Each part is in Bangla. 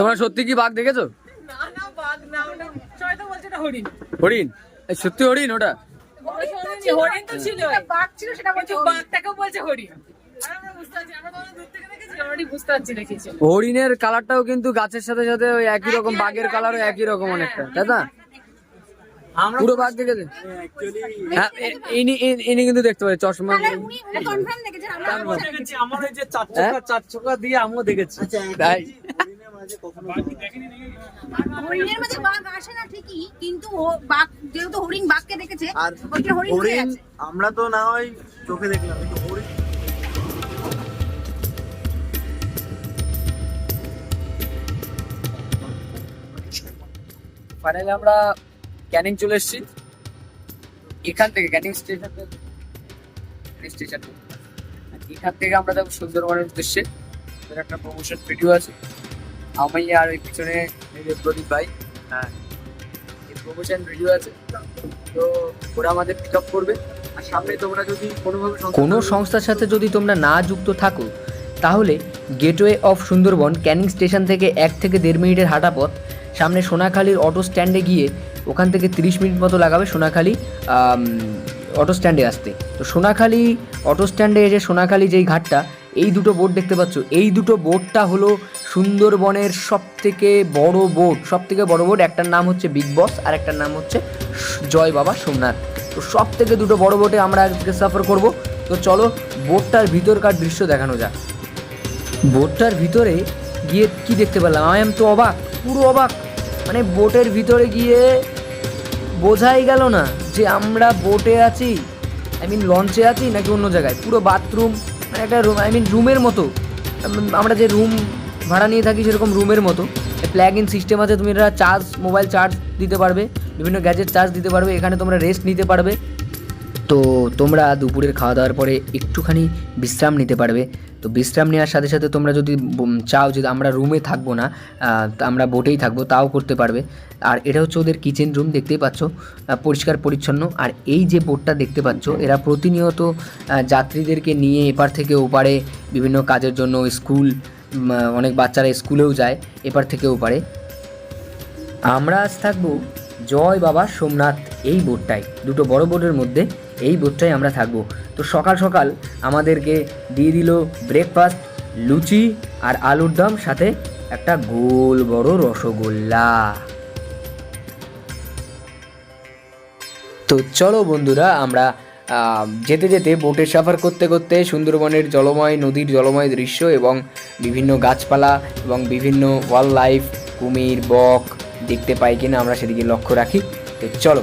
তোমরা সত্যি কি বাঘ দেখেছ? হরিণ। সত্যি হরিণ ওটা? হরিণ তো ছিল বাঘ ছিল সেটা বলছে বাঘটাকেও বলছে হরিণ আর আমরা বুঝতে পারছি আমরা তখন দূর থেকে দেখেছি অলরেডি বুঝতে পারছি না কি ছিল হরিণের কালারটাও কিন্তু গাছের সাথে সাথে ওই একই রকম বাঘের কালারও একই রকম অনেকটা তাই না? পুরো বাঘ দেখেছে? হ্যাঁ এ- ইনি ইনি- ইনি কিন্তু দেখতে পারে চশমা। উনি কনফার্ম দেখেছেন আমরা তারপর? দেখেছি। আমার ওই যে চার হ্যাঁ? চোখা চার চোখা দিয়ে আমিও দেখেছি। তাই হরিণের মাঝে বাঘ আসে না ঠিকই কিন্তু বাঘ যেহেতু হরিণ বাঘকে দেখেছে আর হরিণ হরিণ আছে আমরা তো না হয় চোখে দেখলাম কিন্তু হরিণ ফাইনালি আমরা ক্যানিং চলে এসেছি। এখান থেকে ক্যানিং স্টেশন স্টেশন। এখান থেকে আমরা যাব সুন্দরবনের উদ্দেশ্যে। এর একটা প্রমোশন ভিডিও আছে। আমি আর ওই পিছনে এই যে প্রদীপ ভাই হ্যাঁ। প্রমোশন ভিডিও আছে তো ওরা আমাদের পিক আপ করবে। আর সামনে তোমরা যদি কোনোভাবে কোনো সংস্থার সাথে যদি তোমরা না যুক্ত থাকো তাহলে gateway of Sundarban Canning station থেকে এক থেকে দেড় মিনিটের হাঁটা পথ সামনে সোনাখালীর অটো স্ট্যান্ডে গিয়ে ওখান থেকে তিরিশ মিনিট মতো লাগাবে সোনাখালী অটো স্ট্যান্ডে আসতে। তো সোনাখালী অটো স্ট্যান্ডে এসে সোনাখালী যেই ঘাটটা এই দুটো বোট দেখতে পাচ্ছ। এই দুটো বোটটা হলো সুন্দরবনের সব থেকে বড় বোট সব থেকে বড় বোট, একটার নাম হচ্ছে বিগ বস আর একটার নাম হচ্ছে জয় বাবা সোমনাথ। তো সব থেকে দুটো বড় বোটে আমরা আজকে সাফার করব। তো চলো, বোটটার ভিতরকার দৃশ্য দেখানো যাক। বোটটার ভিতরে গিয়ে কি দেখতে পেলাম? আমি তো অবাক, পুরো অবাক। মানে বোটের ভিতরে গিয়ে বোঝাই গেল না যে আমরা বোটে আছি আই মিন লঞ্চে আছি নাকি অন্য জায়গায়। পুরো বাথরুম মানে একটা রুম আই মিন রুমের মতো। আমরা যে রুম ভাড়া নিয়ে থাকি সেরকম রুমের মতো। প্ল্যাগ ইন সিস্টেম আছে, তুমি এটা চার্জ মোবাইল চার্জ দিতে পারবে, বিভিন্ন গ্যাজেট চার্জ দিতে পারবে, এখানে তোমরা রেস্ট নিতে পারবে। তো তোমরা দুপুরের খাওয়া দাওয়ার পরে একটুখানি বিশ্রাম নিতে পারবে। তো বিশ্রাম নেওয়ার সাথে সাথে তোমরা যদি চাও যে আমরা রুমে থাকব না আমরা বোটেই থাকব, তাও করতে পারবে। আর এটা হচ্ছে ওদের কিচেন রুম দেখতেই পাচ্ছ। পরিষ্কার, পরিচ্ছন্ন। আর এই যে বোটটা দেখতে পাচ্ছ, এরা প্রতিনিয়ত যাত্রীদেরকে নিয়ে এপার থেকে ওপারে বিভিন্ন কাজের জন্য স্কুল অনেক বাচ্চারা স্কুলেও যায়, এপার থেকে ওপারে আমরা আজ থাকব জয় বাবা সোমনাথ এই বোর্ডটাই দুটো বড় বোটের মধ্যে এই বোটটাই আমরা থাকব। তো সকাল সকাল আমাদেরকে দিয়ে দিল ব্রেকফাস্ট লুচি আর আলুর দম, সাথে একটা গোল বড় রসগোল্লা। তো চলো বন্ধুরা, আমরা যেতে যেতে বোটে সাফার করতে করতে সুন্দরবনের জলময় নদীর জলময় দৃশ্য এবং বিভিন্ন গাছপালা এবং বিভিন্ন ওয়াইল্ড লাইফ কুমির, বক দেখতে পাই কিনা আমরা সেদিকে লক্ষ্য রাখি। তো চলো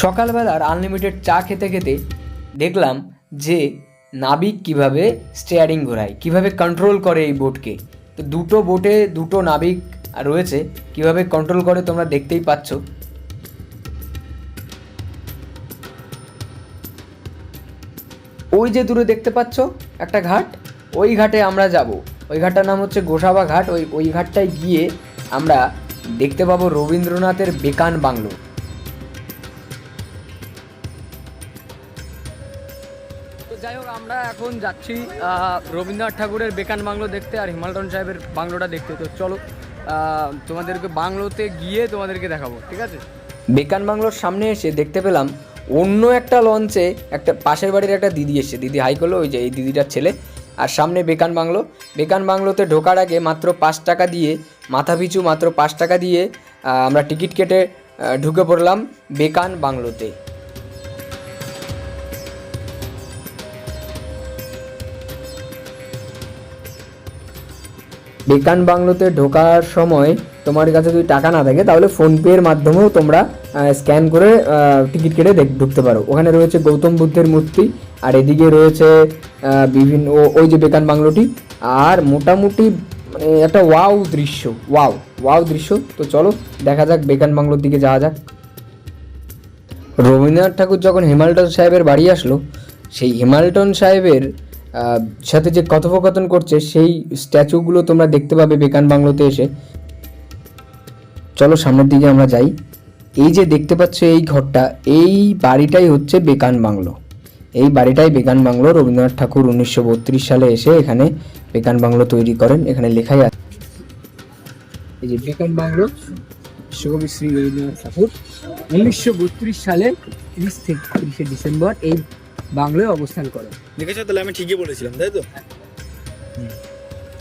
সকালবেলার আনলিমিটেড চা খেতে খেতে দেখলাম যে নাবিক কীভাবে স্টিয়ারিং ঘোরায়, কীভাবে কন্ট্রোল করে এই বোটকে তো দুটো বোটে দুটো নাবিক রয়েছে, কীভাবে কন্ট্রোল করে তোমরা দেখতেই পাচ্ছ। ওই যে দূরে দেখতে পাচ্ছ একটা ঘাট, ওই ঘাটে আমরা যাব। ওই ঘাটটার নাম হচ্ছে গোসাবা ঘাট। ওই ওই ঘাটটায় গিয়ে আমরা দেখতে পাবো রবীন্দ্রনাথের বেকান বাংলো। এখন যাচ্ছি রবীন্দ্রনাথ ঠাকুরের বেকান বাংলো দেখতে আর হিমালটন সাহেবের বাংলোটা দেখতে। তো চলো তোমাদেরকে বাংলোতে গিয়ে তোমাদেরকে দেখাবো, ঠিক আছে? বেকান বাংলোর সামনে এসে দেখতে পেলাম অন্য একটা লঞ্চে একটা পাশের বাড়ির একটা দিদি এসছে। দিদি হাই করল, ওই যে এই দিদিটার ছেলে। আর সামনে বেকান বাংলো। বেকান বাংলোতে ঢোকার আগে মাত্র পাঁচ টাকা দিয়ে, মাথা পিছু মাত্র পাঁচ টাকা দিয়ে আমরা টিকিট কেটে ঢুকে পড়লাম বেকান বাংলোতে। বেকান বাংলোতে ঢোকার সময় তোমার কাছে যদি টাকা না থাকে, তাহলে ফোনপের মাধ্যমেও তোমরা স্ক্যান করে টিকিট কেটে ঢুকতে পারো। ওখানে রয়েছে গৌতম বুদ্ধের মূর্তি, আর এদিকে রয়েছে বিভিন্ন ওই যে বেকান বাংলোটি। আর মোটামুটি মানে একটা ওয়াও দৃশ্য ওয়াও ওয়াও দৃশ্য। তো চলো, দেখা যাক বেকান বাংলোর দিকে যাওয়া যাক। রবীন্দ্রনাথ ঠাকুর যখন হেমালটন সাহেবের বাড়ি আসলো, সেই হেমালটন সাহেবের সাথে যে কথোপকথন করছে, সেই স্ট্যাচুগুলো তোমরা দেখতে পাবে বেকান বাংলোতে এসে। চলো সামনের দিকে আমরা যাই। এই যে দেখতে পাচ্ছ এই ঘরটা, এই বাড়িটাই হচ্ছে বেকান বাংলো। এই বাড়িটাই বেকান বাংলো। রবীন্দ্রনাথ ঠাকুর উনিশশো বত্রিশ সালে এসে এখানে বেকান বাংলো তৈরি করেন। এখানে লেখাই আছে। এই যে বেকান বাংলো বিশ্বকবি শ্রী রবীন্দ্রনাথ ঠাকুর, উনিশশো বত্রিশ সালে তিরিশ থেকে তিরিশে ডিসেম্বর এই বাংলোয় অবস্থান করে। দেখেছ? তাহলে আমি ঠিকই বলেছিলাম তাই তো?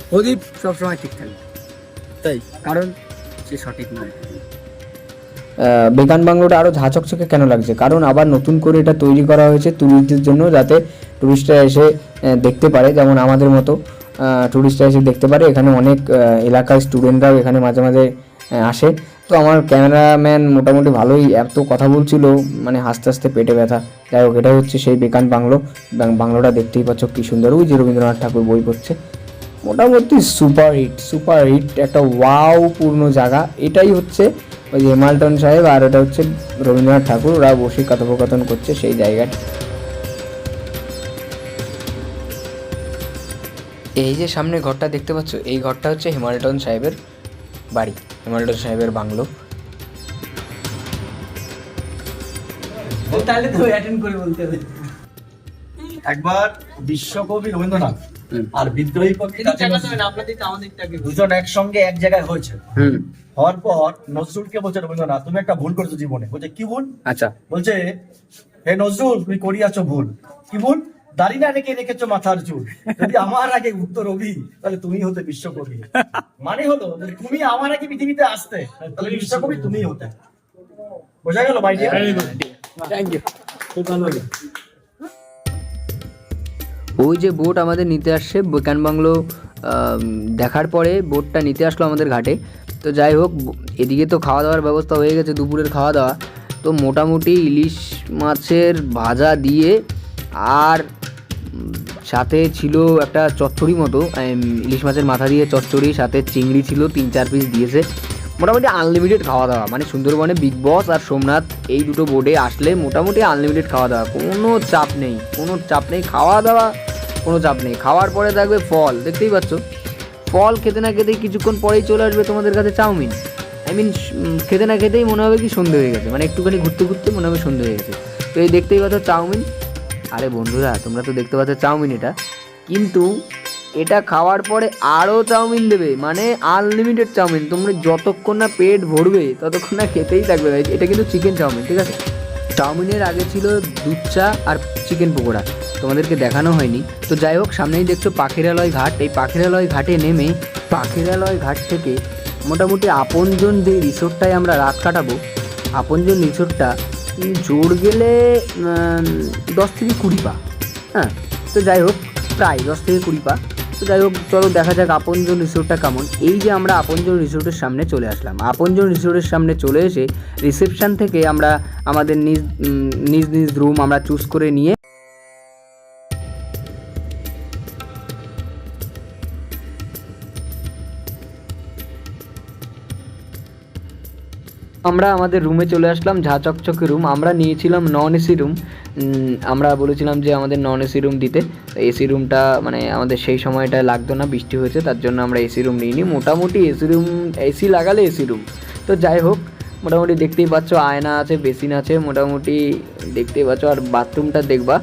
প্রদীপ সবসময় ঠিক থাকে। তাই? কারণ সে সঠিক নয়। বেগান বাংলোটা আরও ঝাঁচকচকে কেন লাগছে? কারণ আবার নতুন করে এটা তৈরি করা হয়েছে ট্যুরিস্টদের জন্য যাতে ট্যুরিস্টরা এসে দেখতে পারে যেমন আমাদের মতো ট্যুরিস্টরা এসে দেখতে পারে। এখানে অনেক এলাকার স্টুডেন্টরাও এখানে মাঝে মাঝে আসে। তো আমার ক্যামেরাম্যান মোটামুটি ভালোই এত কথা বলছিল মানে হাসতে হাসতে পেটে ব্যথা। যাই হোক এটা হচ্ছে সেই বেকান বাংলো। বাংলোটা দেখতেই পাচ্ছ কি সুন্দর। ওই যে রবীন্দ্রনাথ ঠাকুর বই পড়ছে। মোটামুটি সুপার হিট সুপার হিট, একটা ওয়াও পূর্ণ জায়গা। এটাই হচ্ছে ওই যে হেমালটন সাহেব আর এটা হচ্ছে রবীন্দ্রনাথ ঠাকুর। ওরা বসে কথোপকথন করছে সেই জায়গাটা। এই যে সামনে ঘরটা দেখতে পাচ্ছ, এই ঘরটা হচ্ছে হিমালটন সাহেবের বাড়ি হিমালটন সাহেবের বাংলো। তাহলে তো অ্যাটেন্ড করে বলতে হবে। একবার বিশ্বকবি রবীন্দ্রনাথ আর বিদ্রোহী দুজন একসঙ্গে এক জায়গায় হয়েছে। হুম। হওয়ার পর নজরুলকে বলছে রবীন্দ্রনাথ তুমি একটা ভুল করেছ জীবনে। বলছে কি ভুল? আচ্ছা। বলছে হে নজরুল তুমি করিয়াছো ভুল। কি ভুল? দাড়ি না রেখে রেখেছো মাথার চুল। যদি আমার আগে উত্তর রবি তাহলে তুমি হতে বিশ্বকবি। মানে হলো তুমি আমার আগে পৃথিবীতে আসতে তাহলে বিশ্বকবি তুমি হতে। বোঝা গেল ভাই? থ্যাংক ইউ খুব ভালো ওই যে বোট আমাদের নিতে আসছে বেকান বাংলো দেখার পরে বোটটা নিতে আসলো আমাদের ঘাটে। তো যাই হোক এদিকে তো খাওয়া দাওয়ার ব্যবস্থা হয়ে গেছে দুপুরের খাওয়া দাওয়া। তো মোটামুটি ইলিশ মাছের ভাজা দিয়ে আর সাথে ছিল একটা চচ্চড়ি মতো ইলিশ মাছের মাথা দিয়ে চচ্চড়ি, সাথে চিংড়ি ছিল, তিন চার পিস দিয়েছে। মোটামুটি আনলিমিটেড খাওয়া দাওয়া মানে সুন্দরবনে বিগ বস আর সোমনাথ এই দুটো বোর্ডে আসলে মোটামুটি আনলিমিটেড খাওয়া দাওয়া, কোনো চাপ নেই, কোনো চাপ নেই, খাওয়া দাওয়া, কোনো চাপ নেই। খাওয়ার পরে থাকবে ফল, দেখতেই পাচ্ছ। ফল খেতে না খেতেই কিছুক্ষণ পরেই চলে আসবে তোমাদের কাছে চাউমিন। আই মিন খেতে না খেতেই মনে হবে কি সন্ধে হয়ে গেছে মানে একটুখানি ঘুরতে ঘুরতে মনে হবে সন্ধে হয়ে গেছে। তো এই দেখতেই পাচ্ছ চাউমিন। আরে বন্ধুরা, তোমরা তো দেখতে পাচ্ছ চাউমিন এটা। কিন্তু এটা খাওয়ার পরে আরও চাউমিন দেবে মানে আনলিমিটেড চাউমিন। তোমরা যতক্ষণ না পেট ভরবে, ততক্ষণ না খেতেই থাকবে guys। এটা কিন্তু চিকেন চাউমিন, ঠিক আছে? চাউমিনের আগে ছিল দুধ চা আর চিকেন পকোড়া। তোমাদেরকে দেখানো হয়নি। তো যাই হোক, সামনেই দেখছ পাখিরালয় ঘাট। এই পাখিরালয় ঘাটে নেমে, পাখিরালয় ঘাট থেকে মোটামুটি আপনজন যে রিসোর্টটায় আমরা রাত কাটাবো, আপনজন রিসোর্টটা জোর গেলে দশ থেকে কুড়ি পা। হ্যাঁ তো যাই হোক, প্রায় দশ থেকে কুড়ি পা। তো যাই হোক, চলো দেখা যাক আপনজন রিসোর্টটা কেমন। এই যে আমরা আপনজন রিসোর্টের সামনে চলে আসলাম। আপনজন রিসোর্টের সামনে চলে এসে রিসেপশান থেকে আমরা আমাদের নিজ নিজ নিজ রুম আমরা চুজ করে নিয়ে আমরা আমাদের রুমে চলে আসলাম ঝা চকচকে রুম আমরা নিয়েছিলাম নন এসি রুম আমরা বলেছিলাম যে আমাদের নন এসি রুম দিতে এসি রুমটা মানে আমাদের সেই সময়টা লাগতো না, বৃষ্টি হয়েছে, তার জন্য আমরা এসি রুম নিইনি, মোটামুটি এসি রুম এসি লাগালে এসি রুম তো যাই হোক, মোটামুটি দেখতেই পাচ্ছ, আয়না আছে, বেসিন আছে, মোটামুটি দেখতেই পাচ্ছ, আর বাথরুমটা দেখবা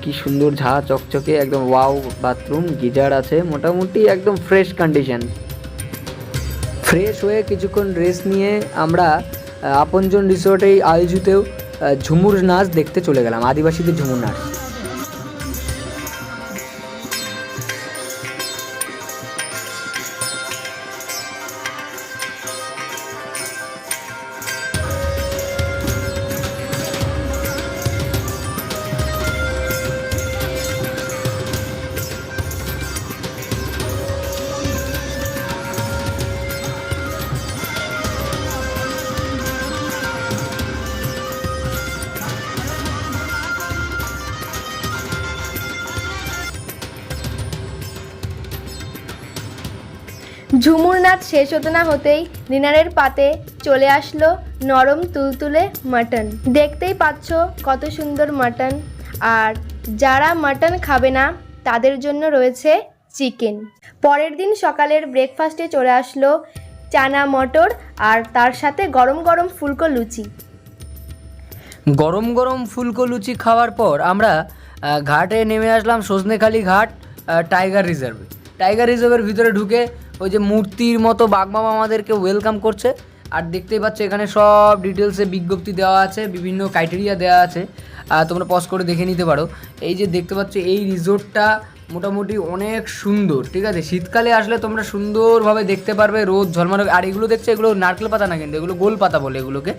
কি সুন্দর ঝা চকচকে, একদম ওয়াও বাথরুম গিজার আছে, মোটামুটি একদম ফ্রেশ কন্ডিশন ফ্রেশ হয়ে কিছুক্ষণ রেস্ট নিয়ে আমরা আপনজন রিসোর্টে আয়োজিত ঝুমুর নাচ দেখতে চলে গেলাম, আদিবাসীদের ঝুমুর নাচ। ঝুমুর নাচ শেষ হতে না হতেই ডিনারের পাতে চলে আসলো নরম তুলতুলে মাটন। দেখতেই পাচ্ছ কত সুন্দর মাটন। আর যারা মাটন খাবে না, তাদের জন্য রয়েছে চিকেন। পরের দিন সকালের ব্রেকফাস্টে চলে আসলো চানা মটর আর তার সাথে গরম গরম ফুলকো লুচি। গরম গরম ফুলকো লুচি খাওয়ার পর আমরা ঘাটে নেমে আসলাম সজনেখালি ঘাট টাইগার রিজার্ভে। টাইগার রিজার্ভের ভিতরে ঢুকে ওই যে মূর্তির মতো বাগমামা আমাদেরকে ওয়েলকাম করছে। আর দেখতেই পাচ্ছ, এখানে সব ডিটেলসে বিজ্ঞপ্তি দেওয়া আছে, বিভিন্ন ক্রাইটেরিয়া দেওয়া আছে। তোমরা পজ করে দেখে নিতে পারো। এই যে দেখতে পাচ্ছ, এই রিসোর্টটা মোটামুটি অনেক সুন্দর, ঠিক আছে? শীতকালে আসলে তোমরা সুন্দরভাবে দেখতে পারবে রোদ ঝলমানো আর এগুলো দেখছ, এগুলো নারকেল পাতা না কিন্তু, এগুলো গোল পাতা বলে এগুলোকে।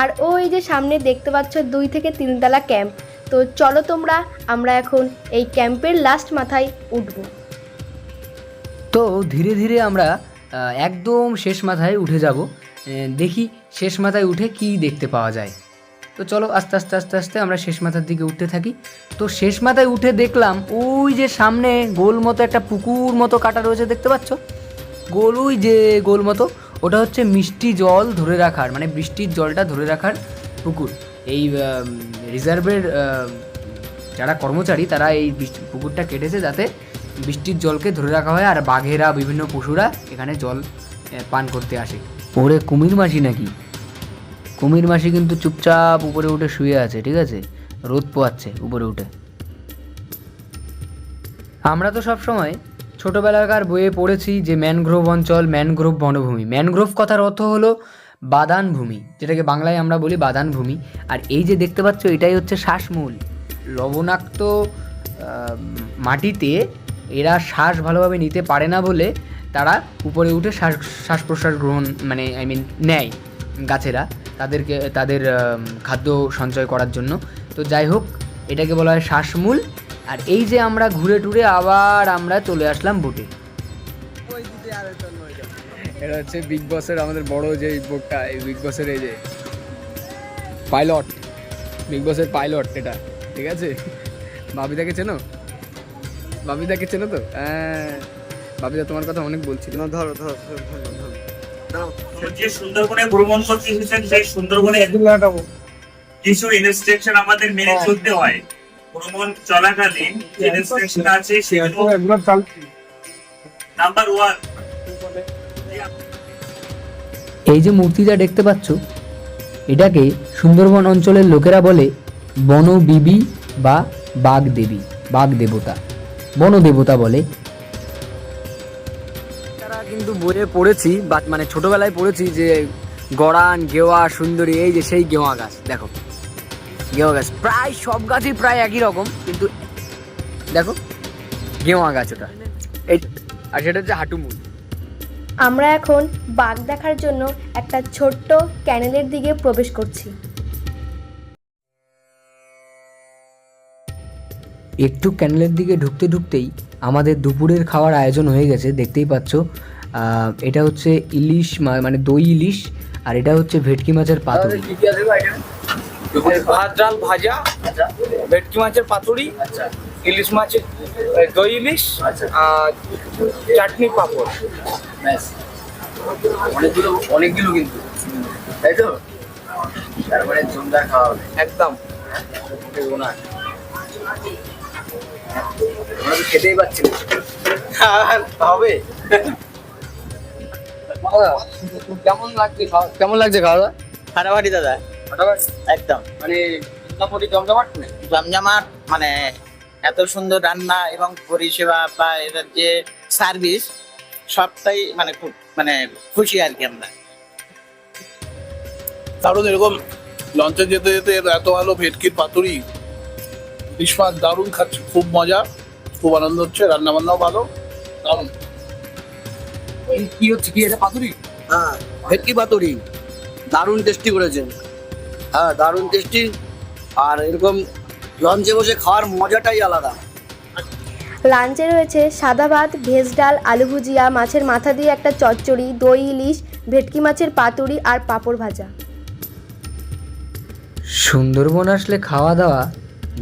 আর ওই যে সামনে দেখতে পাচ্ছ, দুই থেকে তিনতলা ক্যাম্প তো চলো তোমরা, আমরা এখন এই ক্যাম্পের লাস্ট মাথায় উঠবো। তো ধীরে ধীরে আমরা একদম শেষ মাথায় উঠে যাব। দেখি শেষ মাথায় উঠে কি দেখতে পাওয়া যায়। তো চলো আস্তে আস্তে আস্তে আস্তে আমরা শেষ মাথার দিকে উঠতে থাকি। তো শেষ মাথায় উঠে দেখলাম ওই যে সামনে গোল মতো একটা পুকুর মতো কাটা রয়েছে, দেখতে পাচ্ছ? গোল, ওই যে গোল মতো, ওটা হচ্ছে মিষ্টি জল ধরে রাখার মানে বৃষ্টির জলটা ধরে রাখার পুকুর। এই রিজার্ভের যারা কর্মচারী, তারা এই পুকুরটা কেটেছে যাতে বৃষ্টির জলকে ধরে রাখা হয় আর বাঘেরা, বিভিন্ন পশুরা এখানে জল পান করতে আসে। ওরে কুমির মাসি নাকি? কুমির মাসি কিন্তু চুপচাপ উপরে উঠে শুয়ে আছে, ঠিক আছে? রোদ পোয়াচ্ছে উপরে উঠে। আমরা তো সব সময় ছোটোবেলাকার বইয়ে পড়েছি যে ম্যানগ্রোভ অঞ্চল, ম্যানগ্রোভ বনভূমি। ম্যানগ্রোভ কথার অর্থ হলো বাদান ভূমি, যেটাকে বাংলায় আমরা বলি বাদান ভূমি। আর এই যে দেখতে পাচ্ছ, এটাই হচ্ছে শ্বাসমূল। লবণাক্ত মাটিতে এরা শ্বাস ভালোভাবে নিতে পারে না বলে তারা উপরে উঠে শ্বাস শ্বাস প্রশ্বাস গ্রহণ মানে আই মিন নেয় গাছেরা তাদেরকে, তাদের খাদ্য সঞ্চয় করার জন্য। তো যাই হোক, এটাকে বলা হয় শ্বাসমূল। আর এই যে আমরা ঘুরে টুরে আবার আমরা চলে আসলাম বোটে এটা হচ্ছে বিগ বসের আমাদের বড় যে বোটটা এই বিগ বসের এই যে পাইলট বিগ বসের পাইলট এটা, ঠিক আছে? বাবিদাকে চেনো বাবিদাকে চেনো তো? হ্যাঁ। বাবিদা তোমার কথা অনেক বলছিল। না ধরো ধরো ধরো ধরো যে সুন্দরবনে ভ্রমণ করতে এসেছেন সেই সুন্দরবনে কিছু ইনস্ট্রাকশন আমাদের মেনে চলতে হয়। ভ্রমণ চলাকালীন যে ইনস্ট্রাকশন আছে সেগুলো নাম্বার ওয়ান এই যে মূর্তিটা দেখতে পাচ্ছ এটাকে সুন্দরবন অঞ্চলের লোকেরা বলে বনবিবি বা বাঘ দেবী বাঘ দেবতা বন দেবতা বলে। তারা কিন্তু বইয়ে পড়েছি বা মানে ছোটবেলায় পড়েছি যে গড়ান গেওয়া সুন্দরী এই যে সেই গেওয়া গাছ দেখো। গেওয়া গাছ প্রায় সব গাছই প্রায় একই রকম কিন্তু দেখো গেওয়া গাছ ওটা। এই আর সেটা হচ্ছে হাঁটুমুল আমরা এখন বাঘ দেখার জন্য একটা ছোট্ট ক্যানেলের দিকে প্রবেশ করছি। একটু ক্যানেলের দিকে ঢুকতে ঢুকতেই আমাদের দুপুরের খাওয়ার আয়োজন হয়ে গেছে দেখতেই পাচ্ছ। এটা হচ্ছে ইলিশ মানে দই ইলিশ আর এটা হচ্ছে ভেটকি মাছের পাতুরি। ভাত ডাল ভাজা ভেটকি মাছের পাতুরি ইলিশ মাছের দই ইলিশ আর চাটনি পাঁপড়। অনেকগুলো অনেকগুলো কিন্তু। তাই তো? তারপরে জমদার খাওয়া হবে। একদম। ওনার। আমরা তো খেতেই পাচ্ছি না। আর হবে। কেমন লাগছে খাওয়া? কেমন লাগছে খাওয়া দাওয়া? ফাটাফাটি দাদা। ফাটাফাটি? একদম। মানে মোটামুটি জমজমাট না? জমজমাট মানে এত সুন্দর রান্না এবং পরিষেবা বা এটার যে সার্ভিস সবটাই মানে খুব মানে খুশি আর কি আমরা। কারণ এরকম লঞ্চে যেতে যেতে এত ভালো ভেটকির পাতুরি ইলিশ মাছ দারুণ খাচ্ছি খুব মজা খুব আনন্দ হচ্ছে রান্না বান্নাও ভালো দারুণ। কি হচ্ছে কি এটা পাতুরি? হ্যাঁ ভেটকি পাতুরি দারুণ টেস্টি করেছেন হ্যাঁ দারুণ টেস্টি আর এরকম লঞ্চে বসে খাওয়ার মজাটাই আলাদা। লাঞ্চে রয়েছে সাদা ভাত ভেজ ডাল আলু ভুজিয়া মাছের মাথা দিয়ে একটা চচ্চড়ি দই ইলিশ ভেটকি মাছের পাতুরি আর পাঁপড় ভাজা। সুন্দরবন আসলে খাওয়া দাওয়া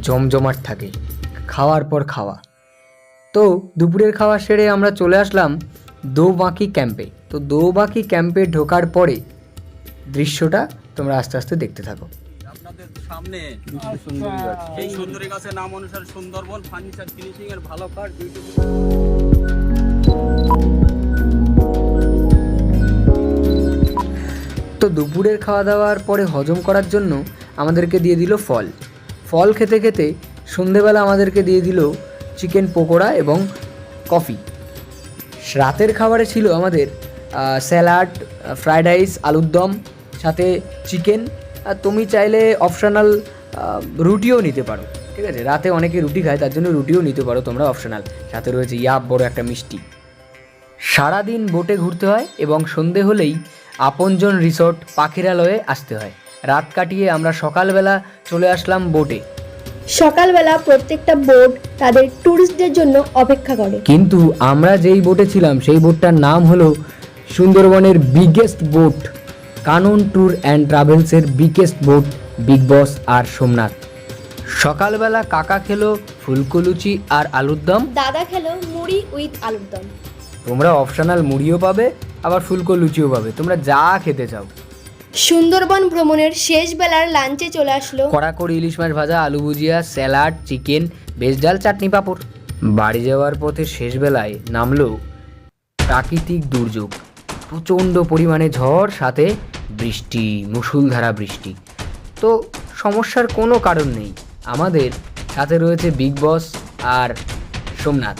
জমজমাট থাকে খাওয়ার পর খাওয়া। তো দুপুরের খাওয়া সেরে আমরা চলে আসলাম দো বাঁকি ক্যাম্পে। তো দোবাকি ক্যাম্পে ঢোকার পরে দৃশ্যটা তোমরা আস্তে আস্তে দেখতে থাকো। আপনাদের সামনে এই সুন্দরী গাছের নাম অনুসারে সুন্দরবন ফার্নিচার ফিনিশিং এর ভালো কাঠ তো দুপুরের খাওয়া দাওয়ার পরে হজম করার জন্য আমাদেরকে দিয়ে দিল ফল। ফল খেতে খেতে সন্ধেবেলা আমাদেরকে দিয়ে দিল চিকেন পকোড়া এবং কফি। রাতের খাবারে ছিল আমাদের স্যালাড ফ্রায়েড রাইস, আলুর দম, সাথে চিকেন। আর তুমি চাইলে অপশনাল রুটিও নিতে পারো। ঠিক আছে? রাতে অনেকে রুটি খায়, তার জন্য রুটিও নিতে পারো তোমরা অপশনাল। সাথে রয়েছে ইয়াব বড় একটা মিষ্টি। সারাদিন বোটে ঘুরতে হয় এবং সন্ধে হলেই আপনজন রিসোর্ট, পাখিরালয়ে আসতে হয়। রাত কাটিয়ে আমরা সকালবেলা চলে আসলাম বোটে সকালবেলা প্রত্যেকটা বোট তাদের ট্যুরিস্টদের জন্য অপেক্ষা করে। কিন্তু আমরা যেই বোটে ছিলাম সেই বোটটার নাম হলো সুন্দরবনের biggest boat Kanan tour and ট্রাভেলসের biggest boat big boss আর সোমনাথ। সকালবেলা কাকা খেলো ফুলকো লুচি আর আলুর দম। দাদা খেলো মুড়ি উইথ আলুর দম। তোমরা অপশনাল মুড়িও পাবে আবার ফুলকো লুচিও পাবে। তোমরা যা খেতে চাও। সুন্দরবন ভ্রমণের শেষ বেলার লাঞ্চে চলে আসলো। কড়াকড়ি ইলিশ মাছ ভাজা, আলু ভুজিয়া, স্যালাড, চিকেন, ভেজ ডাল, চাটনি পাঁপড়। বাড়ি যাওয়ার পথে শেষ বেলায় নামলো প্রাকৃতিক দুর্যোগ। প্রচণ্ড পরিমাণে ঝড়, সাথে বৃষ্টি, মুষলধারা বৃষ্টি। তো সমস্যার কোনো কারণ নেই। আমাদের সাথে রয়েছে বিগ বস আর সোমনাথ।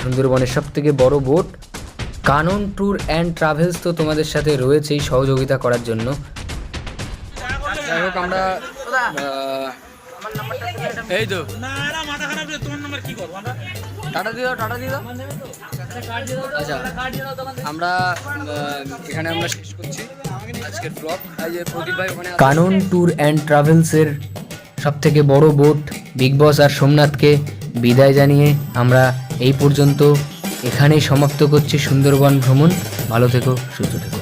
সুন্দরবনের সব থেকে বড় boat Kanan tour and travels তো তোমাদের সাথে রয়েছেই সহযোগিতা করার জন্য। আমরা এই তো। টাটা আচ্ছা আমরা এখানে আমরা শেষ করছি আজকের ব্লগ প্রদীপ ভাই ওখানে কানন ট্যুর অ্যান্ড ট্রাভেলসের সব থেকে বড় বোট বিগ বস আর সোমনাথকে বিদায় জানিয়ে আমরা এই পর্যন্ত এখানেই সমাপ্ত করছি সুন্দরবন ভ্রমণ। ভালো থেকো সুস্থ থেকো।